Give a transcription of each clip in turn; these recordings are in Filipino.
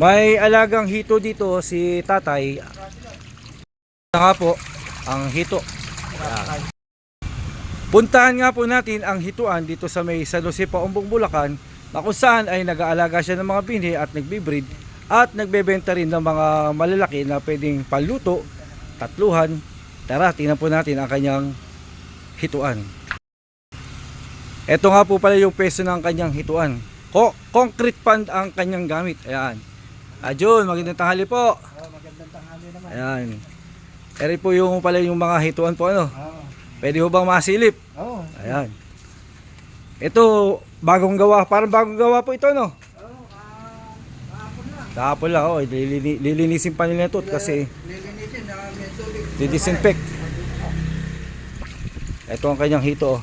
May alagang hito dito si tatay. Nga po ang hito. Puntahan nga po natin ang hituan dito sa may San Jose Paumbong Bulacan na kung saan ay nag-aalaga siya ng mga binhi at nagbe-breed at nagbebenta rin ng mga malalaki na pwedeng panluto, tatluhan. Tara, tingnan po natin ang kanyang hituan. Ito nga po pala yung peso ng kanyang hituan. Ko concrete pan ang kanyang gamit. Ayan. Ajun, magandang tanghali po. magandang tanghali naman. Ayan. Eri po yung pala yung mga hituan po ano. Oo. Pwede ho bang masilip? Oo. Ayan. Ito, bagong gawa. Parang bagong gawa po ito, no? Oo, ah, kahapon na. Kahapon lang, oh. Lilini, lilinisin pa nila ito kasi Lilinisin na may tubig. didisinfect. Ito ang kanyang hito, oh.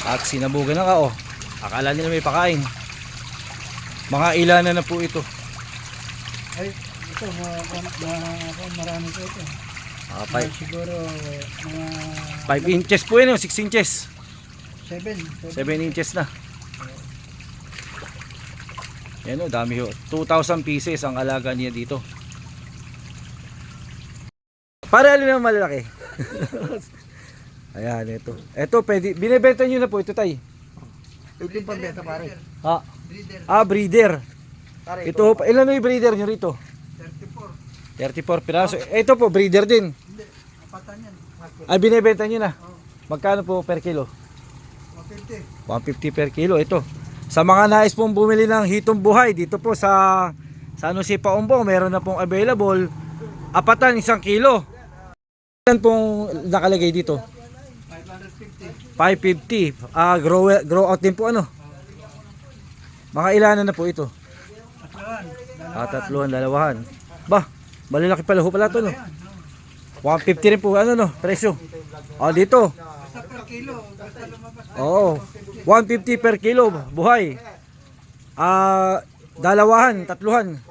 At sinabugan na ka, oh. Akala nila may pakain. Mga ilanan na po ito. Ay, ito, mga, mga, mga, marami ko ito. Ah, Mga 5 siguro, mga 5 inches po yun, oh. 6 inches. 7. 7 inches na. Yan o, dami ho. 2,000 pieces ang alaga niya dito. Para alin ang malalaki. Ayan, ito. Ito, pwede, binibenta nyo na po ito, tay. Ito yung pambeta pare. Ha? Breeder. Ah, breeder. Pare, Ito, ho, ilan na yung breeder nyo rito? 34. 34 piraso. Ito po, breeder din. Hindi, apatan yan. Ay, binibenta nyo na. Oo. Magkano po per kilo? 150. 150 per kilo ito. Sa mga nais pong bumili ng hitong buhay dito po sa San Jose Paumbong, meron na pong available apatan isang kilo. Ilan pong nakalagay dito? 550. 550. Ah, grow grow out din po ano? Mga ilanan na po ito? Tatluan. Ah, tatluhan, dalawahan. Ba, malalaki pala ho pala to no. 150 rin po ano no, presyo. Ah, dito. Basta per kilo. Basta lumabas. Oo. 150 per kilo buhay. Ah, dalawahan, tatluhan.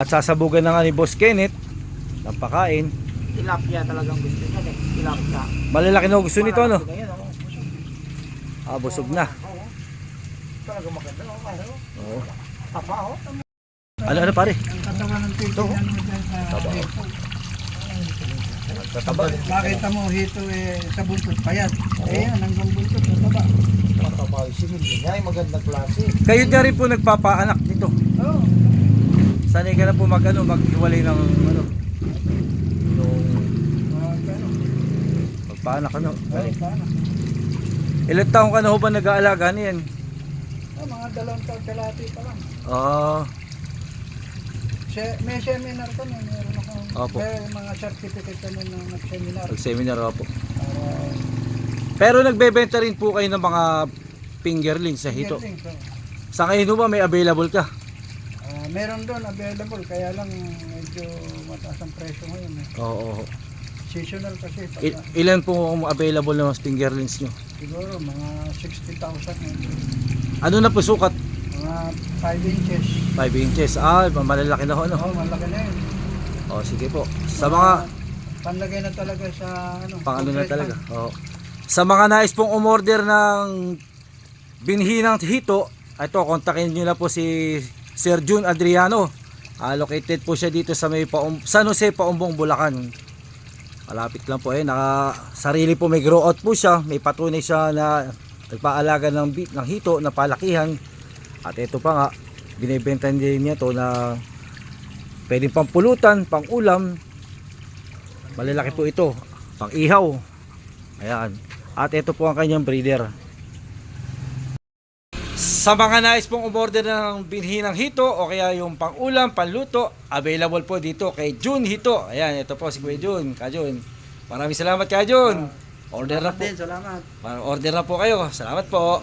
At sasabugan na nga ni Boss Kenneth ng pakain. Tilapia talagang gusto niya eh. Tilapia. Malalaki na gusto nito ano? Ganyan ako. Ah, busog na. Talaga maganda. oh, pare, oh. Oo. Taba oh. Ano ano pare? Ang katawan ng tito. Ano dyan sa Taba. hito. Tataba. Makita mo hito eh sa buntot payat. Eh yan, hanggang buntot sa taba. Matabay si hindi niya ay magandang klase. Kayo na rin po nagpapaanak dito. Oo. Sanay ka na po mag ano, maghiwalay ng ano. Yung magpaanak ano. oh, Galing. paano? Ilang taong ka na ho ba nag-aalaga niyan? Ah, mga dalawang taon kalati pa lang. Ah, Se may seminar kami, meron ako. Opo. May mga certificate kami ng nag-seminar. nag-seminar ako po. Para Pero nagbebenta rin po kayo ng mga fingerlings sa hito. Yearling, so, Sa ngayon ho ba may available ka? ah, meron doon available, kaya lang medyo mataas ang presyo ngayon. Eh. Oo. Seasonal kasi. Pag, I- ilan po ang available ng fingerlings nyo? siguro mga 60,000. eh. Ano na po sukat? Mga 5 inches. 5 inches. Ah, malalaki na ho ano. Oo, malaki na yun. Oh, sige po. Sa mga Panlagay na talaga sa ano. pang ano na talaga. Oo. Sa mga nais pong umorder ng binhi ng hito, ito kontakin niyo na po si Sir June Adriano. Ah, located po siya dito sa may Paum San Jose Paumbong Bulacan. Malapit lang po eh, naka sarili po may grow out po siya, may patunay siya na nagpaalaga ng bi- ng hito na palakihan. At ito pa nga, binibenta din niya to na pwedeng pampulutan, pang ulam. Malalaki po ito, pang ihaw. Ayan. At ito po ang kanyang breeder. Sa mga nais pong umorder ng binhi ng hito o kaya yung pang-ulam, panluto, available po dito kay June Hito. Ayan, ito po si Kuya June. Ka. Maraming salamat Ka June. Order na po. Din, salamat. Order na po kayo. Salamat po.